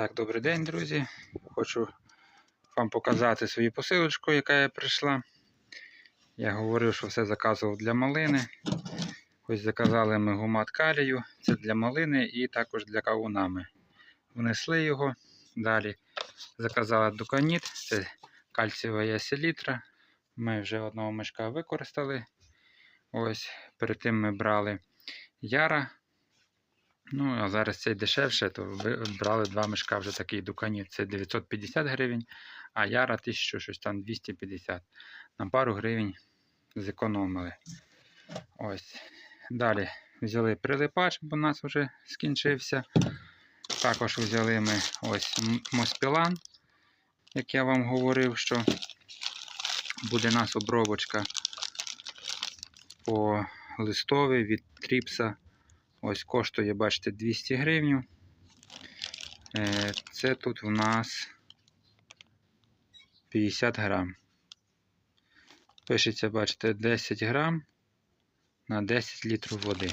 Так, добрий день, друзі. Хочу вам показати свою посилочку, яка я прийшла. Я говорив, що все заказував для малини. Ось заказали ми гумат калію, це для малини і також для кавунами. Внесли його. Далі заказали дуканіт, це кальцієва селітра. Ми вже одного мішка використали. Ось перед тим ми брали яра. Ну, а зараз цей дешевше, то ви брали два мішка вже такий дуканіт. Це 950 гривень, а яра 1000, щось там 250. На пару гривень зекономили. Ось. Далі взяли прилипач, бо у нас вже скінчився. Також взяли ми ось моспілан, як я вам говорив, що буде нас обробочка по листові від тріпса. Ось коштує, бачите, 200 гривень. Це тут в нас 50 грам. Пишеться, бачите, 10 грам на 10 літрів води.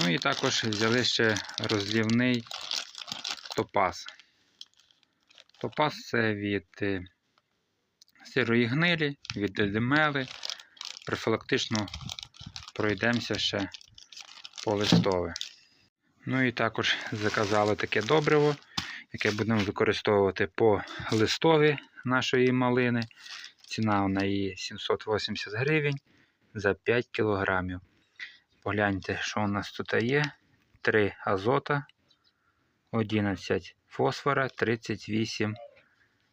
Ну і також взяли ще розлівний топаз. Топаз це від е, сирої гнилі, від демели. Профілактично пройдемося ще по листове. Ну і також заказали таке добриво, яке будемо використовувати по листові нашої малини. Ціна у неї 780 гривень за 5 кілограмів. Погляньте, що у нас тут є. 3 азота, 11 фосфора, 38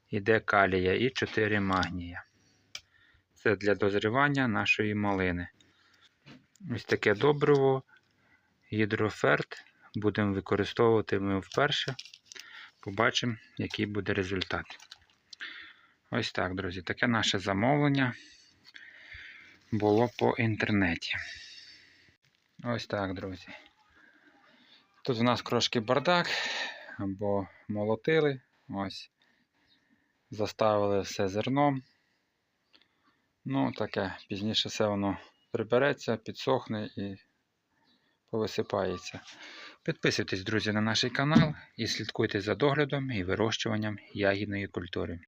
іде калія і 4 магнія. Це для дозрівання нашої малини. Ось таке добриво гідроферт будемо використовувати ми вперше. Побачимо, який буде результат. Ось так, друзі, таке наше замовлення було по інтернеті. Ось так, друзі. Тут у нас трошки бардак, бо молотили. Ось. Заставили все зерном. Ну, таке, пізніше все воно прибереться, підсохне і повисипається. Підписуйтесь, друзі, на наш канал і слідкуйте за доглядом і вирощуванням ягідної культури.